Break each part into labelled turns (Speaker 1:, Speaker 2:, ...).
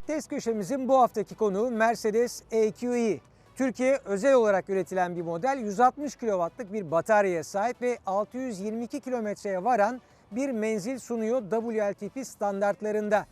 Speaker 1: Opet test köşemizin bu haftaki konuğu Mercedes EQE. Türkiye özel olarak üretilen bir model 160 kW'lık bir bataryaya sahip ve 622 kilometreye varan bir menzil sunuyor WLTP standartlarında.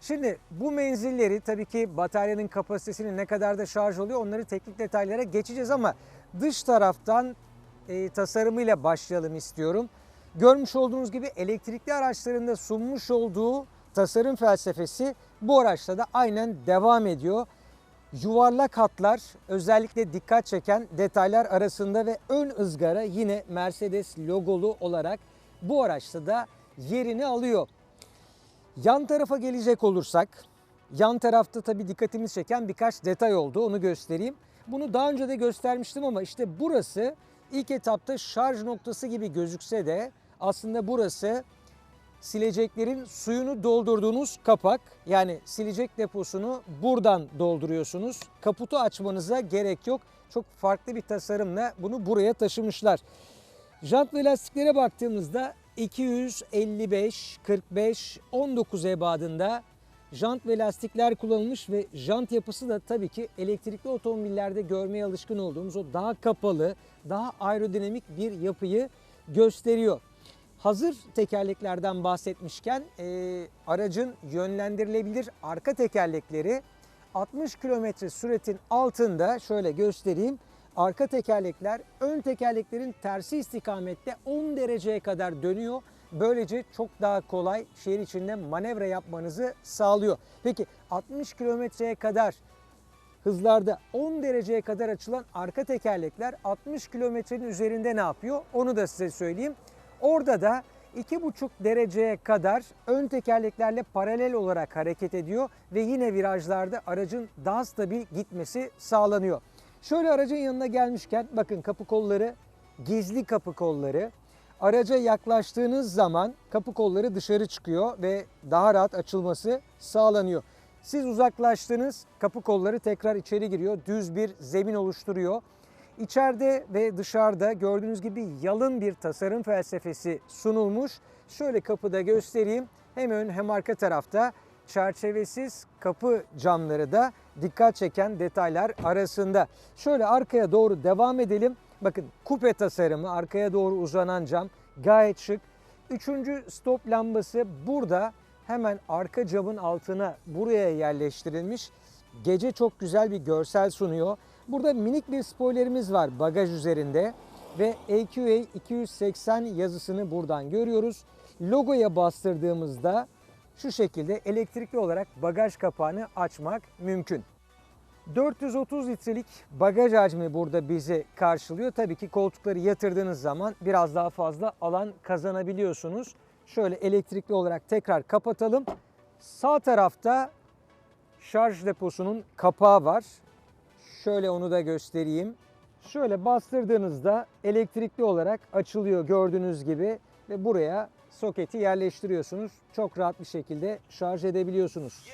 Speaker 1: Şimdi bu menzilleri tabii ki bataryanın kapasitesini ne kadar da şarj oluyor onları teknik detaylara geçeceğiz ama dış taraftan e, tasarımıyla başlayalım istiyorum. Görmüş olduğunuz gibi elektrikli araçlarında sunmuş olduğu tasarım felsefesi bu araçta da aynen devam ediyor. Yuvarlak hatlar özellikle dikkat çeken detaylar arasında ve ön ızgara yine Mercedes logolu olarak bu araçta da yerini alıyor. Yan tarafa gelecek olursak, yan tarafta tabii dikkatimizi çeken birkaç detay oldu. Onu göstereyim. Bunu daha önce de göstermiştim ama işte burası ilk etapta şarj noktası gibi gözükse de aslında burası sileceklerin suyunu doldurduğunuz kapak. Yani silecek deposunu buradan dolduruyorsunuz. Kaputu açmanıza gerek yok. Çok farklı bir tasarımla bunu buraya taşımışlar. Jant ve lastiklere baktığımızda 255, 45, 19 ebadında jant ve lastikler kullanılmış ve jant yapısı da tabii ki elektrikli otomobillerde görmeye alışkın olduğumuz o daha kapalı, daha aerodinamik bir yapıyı gösteriyor. Hazır tekerleklerden bahsetmişken e, aracın yönlendirilebilir arka tekerlekleri 60 km süratin altında şöyle göstereyim. Arka tekerlekler ön tekerleklerin tersi istikamette 10 dereceye kadar dönüyor. Böylece çok daha kolay şehir içinde manevra yapmanızı sağlıyor. Peki 60 kilometreye kadar hızlarda 10 dereceye kadar açılan arka tekerlekler 60 kilometrenin üzerinde ne yapıyor? Onu da size söyleyeyim. Orada da 2,5 dereceye kadar ön tekerleklerle paralel olarak hareket ediyor ve yine virajlarda aracın daha stabil gitmesi sağlanıyor. Şöyle aracın yanına gelmişken bakın kapı kolları gizli kapı kolları. Araca yaklaştığınız zaman kapı kolları dışarı çıkıyor ve daha rahat açılması sağlanıyor. Siz uzaklaştınız kapı kolları tekrar içeri giriyor. Düz bir zemin oluşturuyor. İçeride ve dışarıda gördüğünüz gibi yalın bir tasarım felsefesi sunulmuş. Şöyle kapıda göstereyim. Hem ön hem arka tarafta çerçevesiz kapı camları da dikkat çeken detaylar arasında. Şöyle arkaya doğru devam edelim. Bakın kupe tasarımı arkaya doğru uzanan cam gayet şık. Üçüncü stop lambası burada hemen arka camın altına buraya yerleştirilmiş. Gece çok güzel bir görsel sunuyor. Burada minik bir spoilerimiz var bagaj üzerinde ve AQA 280 yazısını buradan görüyoruz. Logoya bastırdığımızda şu şekilde elektrikli olarak bagaj kapağını açmak mümkün. 430 litrelik bagaj hacmi burada bizi karşılıyor. Tabii ki koltukları yatırdığınız zaman biraz daha fazla alan kazanabiliyorsunuz. Şöyle elektrikli olarak tekrar kapatalım. Sağ tarafta şarj deposunun kapağı var. Şöyle onu da göstereyim. Şöyle bastırdığınızda elektrikli olarak açılıyor gördüğünüz gibi ve buraya soketi yerleştiriyorsunuz. Çok rahat bir şekilde şarj edebiliyorsunuz.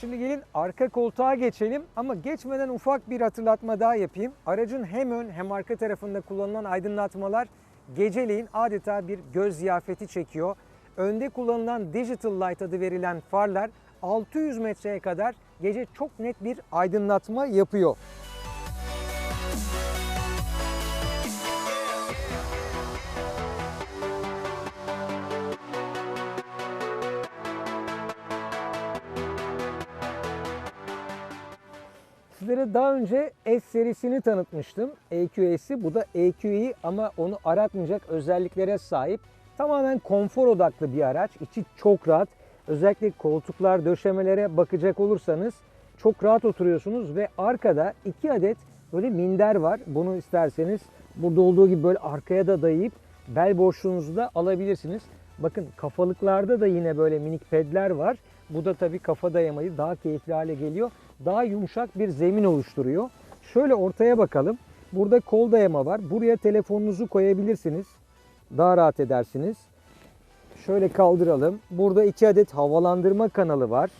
Speaker 1: Şimdi gelin arka koltuğa geçelim ama geçmeden ufak bir hatırlatma daha yapayım. Aracın hem ön hem arka tarafında kullanılan aydınlatmalar geceleyin adeta bir göz ziyafeti çekiyor. Önde kullanılan Digital Light adı verilen farlar 600 metreye kadar gece çok net bir aydınlatma yapıyor. Sizlere daha önce S serisini tanıtmıştım. EQS'i. Bu da EQE ama onu aratmayacak özelliklere sahip. Tamamen konfor odaklı bir araç. İçi çok rahat. Özellikle koltuklar, döşemelere bakacak olursanız çok rahat oturuyorsunuz ve arkada iki adet böyle minder var. Bunu isterseniz burada olduğu gibi böyle arkaya da dayayıp bel boşluğunuzu da alabilirsiniz. Bakın kafalıklarda da yine böyle minik pedler var. Bu da tabii kafa dayamayı daha keyifli hale geliyor. Daha yumuşak bir zemin oluşturuyor. Şöyle ortaya bakalım. Burada kol dayama var. Buraya telefonunuzu koyabilirsiniz. Daha rahat edersiniz. Şöyle kaldıralım. Burada iki adet havalandırma kanalı var.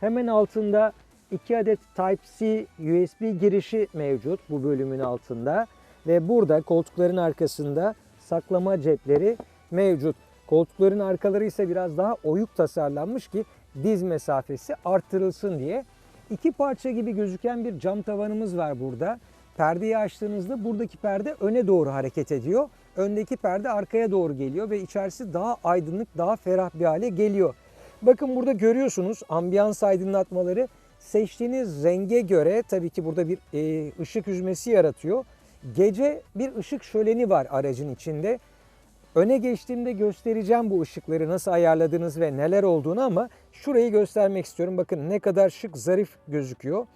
Speaker 1: Hemen altında iki adet Type-C USB girişi mevcut bu bölümün altında. Ve burada koltukların arkasında saklama cepleri mevcut. Koltukların arkaları ise biraz daha oyuk tasarlanmış ki diz mesafesi arttırılsın diye. İki parça gibi gözüken bir cam tavanımız var burada. Perdeyi açtığınızda buradaki perde öne doğru hareket ediyor. Öndeki perde arkaya doğru geliyor ve içerisi daha aydınlık, daha ferah bir hale geliyor. Bakın burada görüyorsunuz ambiyans aydınlatmaları seçtiğiniz renge göre tabii ki burada bir e, ışık hüzmesi yaratıyor. Gece bir ışık şöleni var aracın içinde. Öne geçtiğimde göstereceğim bu ışıkları nasıl ayarladığınız ve neler olduğunu ama şurayı göstermek istiyorum. Bakın ne kadar şık, zarif gözüküyor.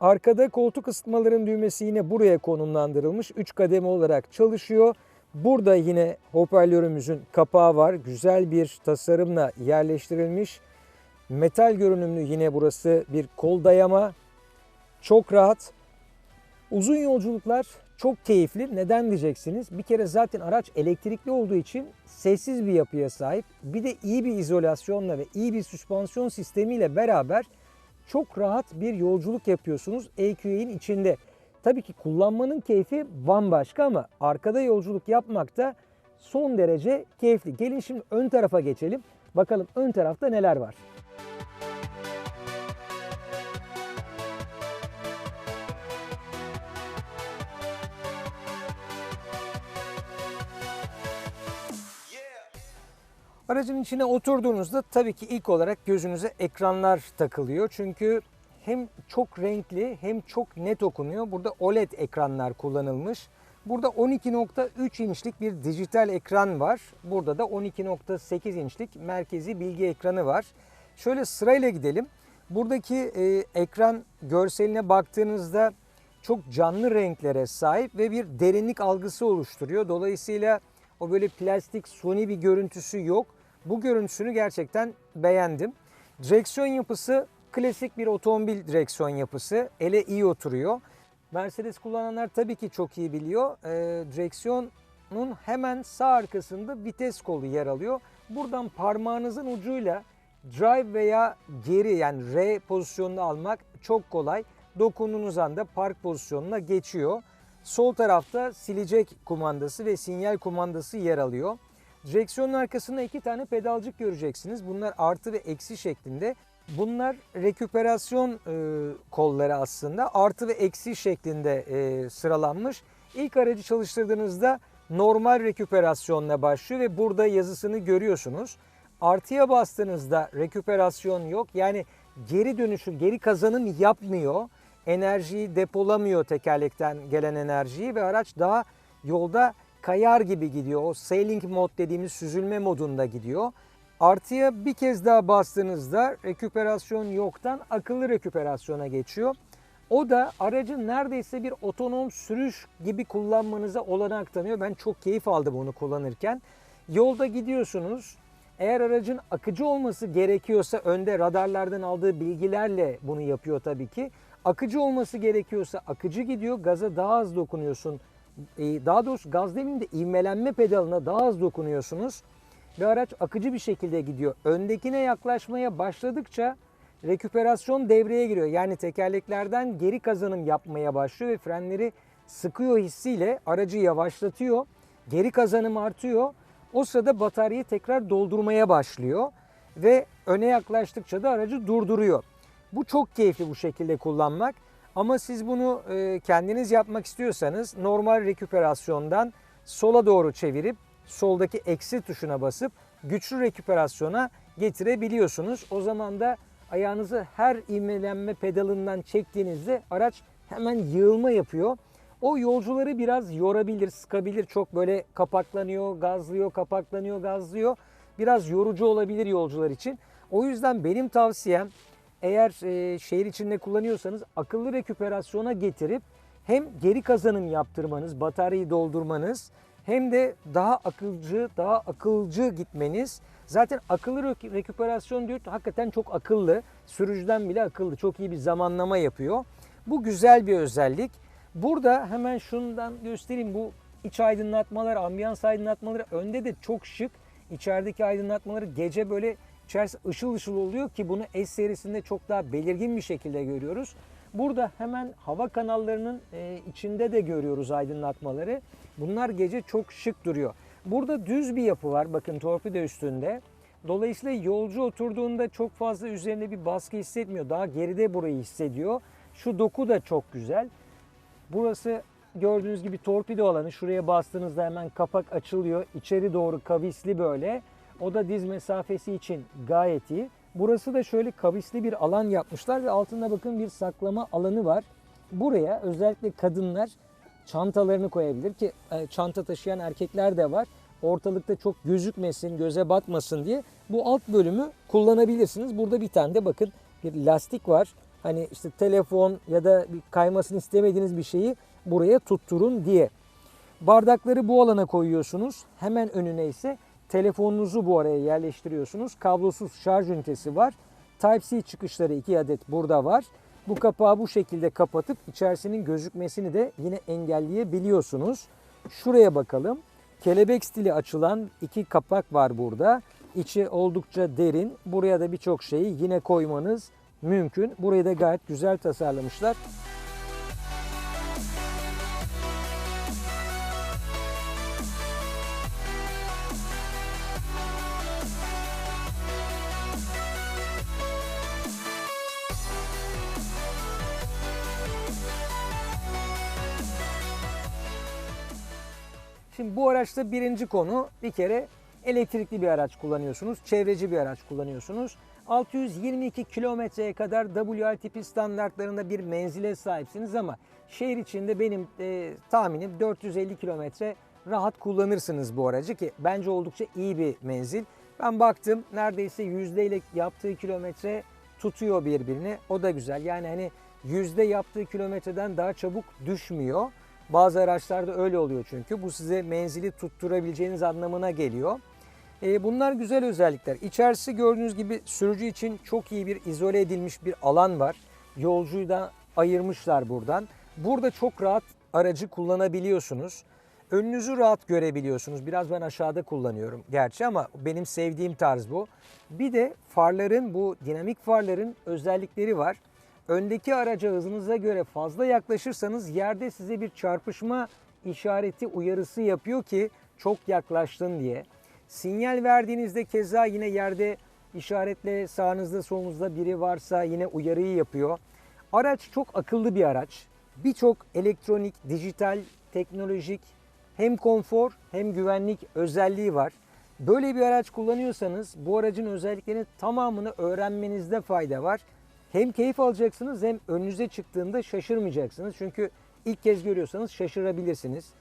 Speaker 1: Arkada koltuk ısıtmaların düğmesi yine buraya konumlandırılmış. 3 kademe olarak çalışıyor. Burada yine hoparlörümüzün kapağı var. Güzel bir tasarımla yerleştirilmiş. Metal görünümlü yine burası bir kol dayama. Çok rahat. Uzun yolculuklar çok keyifli. Neden diyeceksiniz? Bir kere zaten araç elektrikli olduğu için sessiz bir yapıya sahip. Bir de iyi bir izolasyonla ve iyi bir süspansiyon sistemiyle beraber çok rahat bir yolculuk yapıyorsunuz EQA'nin içinde. Tabii ki kullanmanın keyfi bambaşka ama arkada yolculuk yapmak da son derece keyifli. Gelin şimdi ön tarafa geçelim. Bakalım ön tarafta neler var. Aracın içine oturduğunuzda tabii ki ilk olarak gözünüze ekranlar takılıyor. Çünkü hem çok renkli hem çok net okunuyor. Burada OLED ekranlar kullanılmış. Burada 12.3 inçlik bir dijital ekran var. Burada da 12.8 inçlik merkezi bilgi ekranı var. Şöyle sırayla gidelim. Buradaki e, ekran görseline baktığınızda çok canlı renklere sahip ve bir derinlik algısı oluşturuyor. Dolayısıyla o böyle plastik suni bir görüntüsü yok. Bu görüntüsünü gerçekten beğendim. Direksiyon yapısı klasik bir otomobil direksiyon yapısı. Ele iyi oturuyor. Mercedes kullananlar tabii ki çok iyi biliyor. Ee, direksiyonun hemen sağ arkasında vites kolu yer alıyor. Buradan parmağınızın ucuyla drive veya geri yani R pozisyonunu almak çok kolay. Dokunduğunuz anda park pozisyonuna geçiyor. Sol tarafta silecek kumandası ve sinyal kumandası yer alıyor. Direksiyonun arkasında iki tane pedalcık göreceksiniz. Bunlar artı ve eksi şeklinde. Bunlar reküperasyon e, kolları aslında artı ve eksi şeklinde e, sıralanmış. İlk aracı çalıştırdığınızda normal reküperasyonla başlıyor ve burada yazısını görüyorsunuz. Artıya bastığınızda reküperasyon yok. Yani geri dönüşüm, geri kazanım yapmıyor. Enerjiyi depolamıyor tekerlekten gelen enerjiyi ve araç daha yolda kayar gibi gidiyor. O sailing mod dediğimiz süzülme modunda gidiyor. Artıya bir kez daha bastığınızda reküperasyon yoktan akıllı reküperasyona geçiyor. O da aracı neredeyse bir otonom sürüş gibi kullanmanıza olanak tanıyor. Ben çok keyif aldım onu kullanırken. Yolda gidiyorsunuz. Eğer aracın akıcı olması gerekiyorsa önde radarlardan aldığı bilgilerle bunu yapıyor tabii ki. Akıcı olması gerekiyorsa akıcı gidiyor. Gaza daha az dokunuyorsun. Ee, daha doğrusu gaz demeyeyim de ivmelenme pedalına daha az dokunuyorsunuz ve araç akıcı bir şekilde gidiyor. Öndekine yaklaşmaya başladıkça reküperasyon devreye giriyor. Yani tekerleklerden geri kazanım yapmaya başlıyor ve frenleri sıkıyor hissiyle aracı yavaşlatıyor. Geri kazanım artıyor. O sırada bataryayı tekrar doldurmaya başlıyor ve öne yaklaştıkça da aracı durduruyor. Bu çok keyifli bu şekilde kullanmak. Ama siz bunu e, kendiniz yapmak istiyorsanız normal reküperasyondan sola doğru çevirip soldaki eksi tuşuna basıp güçlü rekuperasyona getirebiliyorsunuz. O zaman da ayağınızı her ivmelenme pedalından çektiğinizde araç hemen yığılma yapıyor. O yolcuları biraz yorabilir, sıkabilir. Çok böyle kapaklanıyor, gazlıyor, kapaklanıyor, gazlıyor. Biraz yorucu olabilir yolcular için. O yüzden benim tavsiyem eğer e, şehir içinde kullanıyorsanız akıllı rekuperasyona getirip hem geri kazanım yaptırmanız, bataryayı doldurmanız hem de daha akılcı, daha akılcı gitmeniz. Zaten akıllı reküperasyon diyor hakikaten çok akıllı. Sürücüden bile akıllı. Çok iyi bir zamanlama yapıyor. Bu güzel bir özellik. Burada hemen şundan göstereyim. Bu iç aydınlatmalar, ambiyans aydınlatmaları önde de çok şık. İçerideki aydınlatmaları gece böyle içerisi ışıl ışıl oluyor ki bunu S serisinde çok daha belirgin bir şekilde görüyoruz. Burada hemen hava kanallarının e, içinde de görüyoruz aydınlatmaları. Bunlar gece çok şık duruyor. Burada düz bir yapı var bakın torpido üstünde. Dolayısıyla yolcu oturduğunda çok fazla üzerine bir baskı hissetmiyor. Daha geride burayı hissediyor. Şu doku da çok güzel. Burası gördüğünüz gibi torpido alanı. Şuraya bastığınızda hemen kapak açılıyor. İçeri doğru kavisli böyle. O da diz mesafesi için gayet iyi. Burası da şöyle kavisli bir alan yapmışlar ve altında bakın bir saklama alanı var. Buraya özellikle kadınlar çantalarını koyabilir ki e, çanta taşıyan erkekler de var. Ortalıkta çok gözükmesin, göze batmasın diye bu alt bölümü kullanabilirsiniz. Burada bir tane de bakın bir lastik var. Hani işte telefon ya da bir kaymasını istemediğiniz bir şeyi buraya tutturun diye. Bardakları bu alana koyuyorsunuz. Hemen önüne ise telefonunuzu bu araya yerleştiriyorsunuz. Kablosuz şarj ünitesi var. Type-C çıkışları 2 adet burada var. Bu kapağı bu şekilde kapatıp içerisinin gözükmesini de yine engelleyebiliyorsunuz. Şuraya bakalım. Kelebek stili açılan iki kapak var burada. İçi oldukça derin. Buraya da birçok şeyi yine koymanız mümkün. Burayı da gayet güzel tasarlamışlar. Araçta birinci konu bir kere elektrikli bir araç kullanıyorsunuz, çevreci bir araç kullanıyorsunuz. 622 kilometreye kadar WLTP standartlarında bir menzile sahipsiniz ama şehir içinde benim e, tahminim 450 kilometre rahat kullanırsınız bu aracı ki bence oldukça iyi bir menzil. Ben baktım neredeyse yüzde ile yaptığı kilometre tutuyor birbirini. O da güzel. Yani hani yüzde yaptığı kilometreden daha çabuk düşmüyor. Bazı araçlarda öyle oluyor çünkü. Bu size menzili tutturabileceğiniz anlamına geliyor. E, bunlar güzel özellikler. İçerisi gördüğünüz gibi sürücü için çok iyi bir izole edilmiş bir alan var. Yolcuyu da ayırmışlar buradan. Burada çok rahat aracı kullanabiliyorsunuz. Önünüzü rahat görebiliyorsunuz. Biraz ben aşağıda kullanıyorum gerçi ama benim sevdiğim tarz bu. Bir de farların bu dinamik farların özellikleri var. Öndeki araca hızınıza göre fazla yaklaşırsanız yerde size bir çarpışma işareti uyarısı yapıyor ki çok yaklaştın diye. Sinyal verdiğinizde keza yine yerde işaretle sağınızda solunuzda biri varsa yine uyarıyı yapıyor. Araç çok akıllı bir araç. Birçok elektronik, dijital, teknolojik hem konfor hem güvenlik özelliği var. Böyle bir araç kullanıyorsanız bu aracın özelliklerini tamamını öğrenmenizde fayda var. Hem keyif alacaksınız hem önünüze çıktığında şaşırmayacaksınız. Çünkü ilk kez görüyorsanız şaşırabilirsiniz.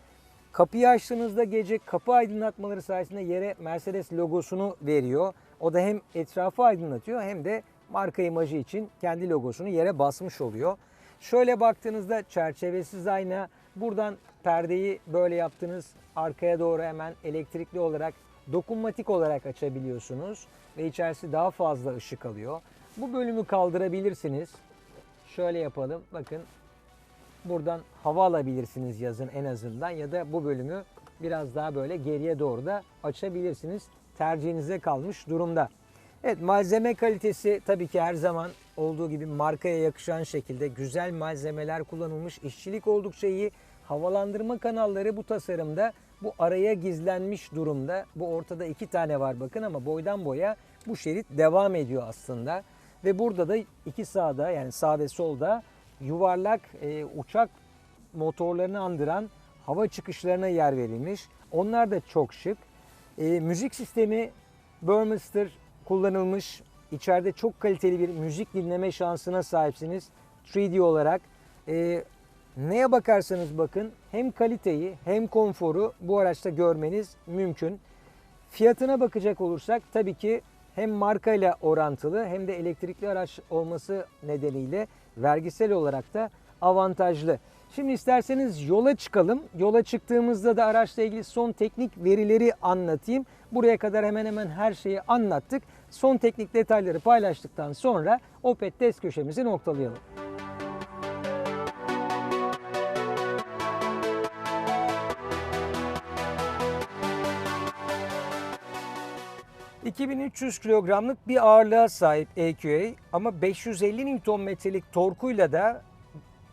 Speaker 1: Kapıyı açtığınızda gece kapı aydınlatmaları sayesinde yere Mercedes logosunu veriyor. O da hem etrafı aydınlatıyor hem de marka imajı için kendi logosunu yere basmış oluyor. Şöyle baktığınızda çerçevesiz ayna. Buradan perdeyi böyle yaptınız. Arkaya doğru hemen elektrikli olarak dokunmatik olarak açabiliyorsunuz. Ve içerisi daha fazla ışık alıyor. Bu bölümü kaldırabilirsiniz. Şöyle yapalım. Bakın buradan hava alabilirsiniz yazın en azından ya da bu bölümü biraz daha böyle geriye doğru da açabilirsiniz. Tercihinize kalmış durumda. Evet malzeme kalitesi tabii ki her zaman olduğu gibi markaya yakışan şekilde güzel malzemeler kullanılmış. İşçilik oldukça iyi. Havalandırma kanalları bu tasarımda bu araya gizlenmiş durumda. Bu ortada iki tane var bakın ama boydan boya bu şerit devam ediyor aslında. Ve burada da iki sağda yani sağ ve solda yuvarlak e, uçak motorlarını andıran hava çıkışlarına yer verilmiş. Onlar da çok şık. E, müzik sistemi Burmester kullanılmış. İçeride çok kaliteli bir müzik dinleme şansına sahipsiniz. 3D olarak. E, neye bakarsanız bakın hem kaliteyi hem konforu bu araçta görmeniz mümkün. Fiyatına bakacak olursak tabii ki hem markayla orantılı hem de elektrikli araç olması nedeniyle vergisel olarak da avantajlı. Şimdi isterseniz yola çıkalım. Yola çıktığımızda da araçla ilgili son teknik verileri anlatayım. Buraya kadar hemen hemen her şeyi anlattık. Son teknik detayları paylaştıktan sonra Opet test köşemizi noktalayalım. 2300 kilogramlık bir ağırlığa sahip EQA ama 550 Nm'lik torkuyla da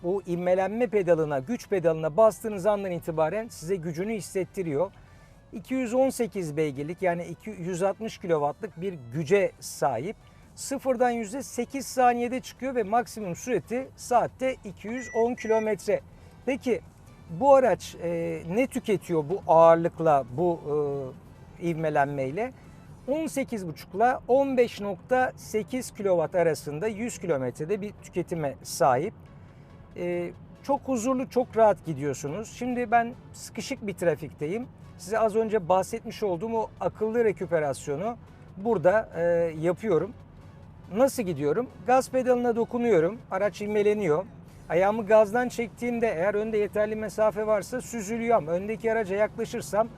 Speaker 1: bu ivmelenme pedalına, güç pedalına bastığınız andan itibaren size gücünü hissettiriyor. 218 beygirlik yani 260 kW'lık bir güce sahip. Sıfırdan yüzde 8 saniyede çıkıyor ve maksimum süreti saatte 210 kilometre. Peki bu araç e, ne tüketiyor bu ağırlıkla, bu e, ivmelenmeyle? 18,5 ile 15.8 kW arasında 100 kilometrede bir tüketime sahip. E, çok huzurlu, çok rahat gidiyorsunuz. Şimdi ben sıkışık bir trafikteyim. Size az önce bahsetmiş olduğum o akıllı rekuperasyonu burada e, yapıyorum. Nasıl gidiyorum? Gaz pedalına dokunuyorum. Araç ivmeleniyor. Ayağımı gazdan çektiğimde eğer önde yeterli mesafe varsa süzülüyorum. Öndeki araca yaklaşırsam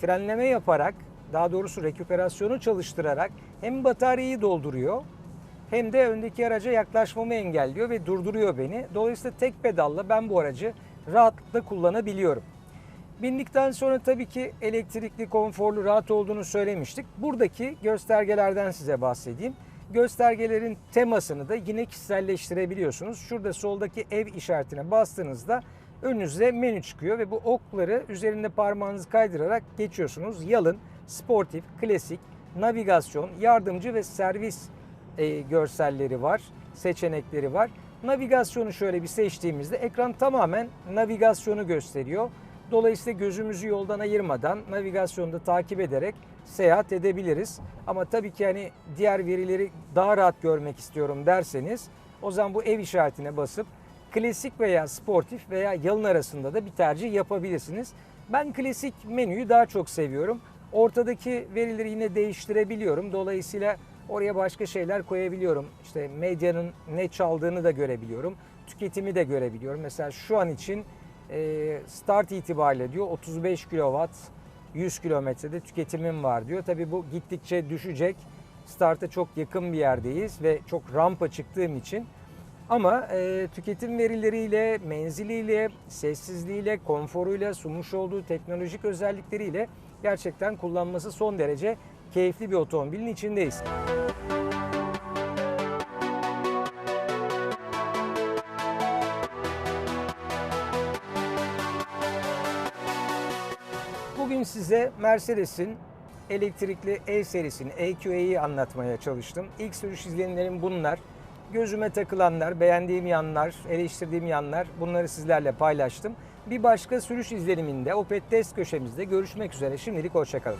Speaker 1: frenleme yaparak, daha doğrusu rekuperasyonu çalıştırarak hem bataryayı dolduruyor hem de öndeki araca yaklaşmamı engelliyor ve durduruyor beni. Dolayısıyla tek pedalla ben bu aracı rahatlıkla kullanabiliyorum. Bindikten sonra tabii ki elektrikli, konforlu, rahat olduğunu söylemiştik. Buradaki göstergelerden size bahsedeyim. Göstergelerin temasını da yine kişiselleştirebiliyorsunuz. Şurada soldaki ev işaretine bastığınızda önünüze menü çıkıyor ve bu okları üzerinde parmağınızı kaydırarak geçiyorsunuz. Yalın, sportif, klasik, navigasyon, yardımcı ve servis e, görselleri var, seçenekleri var. Navigasyonu şöyle bir seçtiğimizde ekran tamamen navigasyonu gösteriyor. Dolayısıyla gözümüzü yoldan ayırmadan navigasyonda takip ederek seyahat edebiliriz. Ama tabii ki hani diğer verileri daha rahat görmek istiyorum derseniz o zaman bu ev işaretine basıp klasik veya sportif veya yalın arasında da bir tercih yapabilirsiniz. Ben klasik menüyü daha çok seviyorum. Ortadaki verileri yine değiştirebiliyorum. Dolayısıyla oraya başka şeyler koyabiliyorum. İşte medyanın ne çaldığını da görebiliyorum. Tüketimi de görebiliyorum. Mesela şu an için e, start itibariyle diyor 35 kW 100 kilometrede tüketimim var diyor. Tabi bu gittikçe düşecek. Start'a çok yakın bir yerdeyiz ve çok rampa çıktığım için. Ama e, tüketim verileriyle, menziliyle, sessizliğiyle, konforuyla, sunmuş olduğu teknolojik özellikleriyle gerçekten kullanması son derece keyifli bir otomobilin içindeyiz. Bugün size Mercedes'in elektrikli E serisini, EQE'yi anlatmaya çalıştım. İlk sürüş izlenimlerim bunlar. Gözüme takılanlar, beğendiğim yanlar, eleştirdiğim yanlar bunları sizlerle paylaştım. Bir başka sürüş izleniminde Opet Test köşemizde görüşmek üzere. Şimdilik hoşçakalın.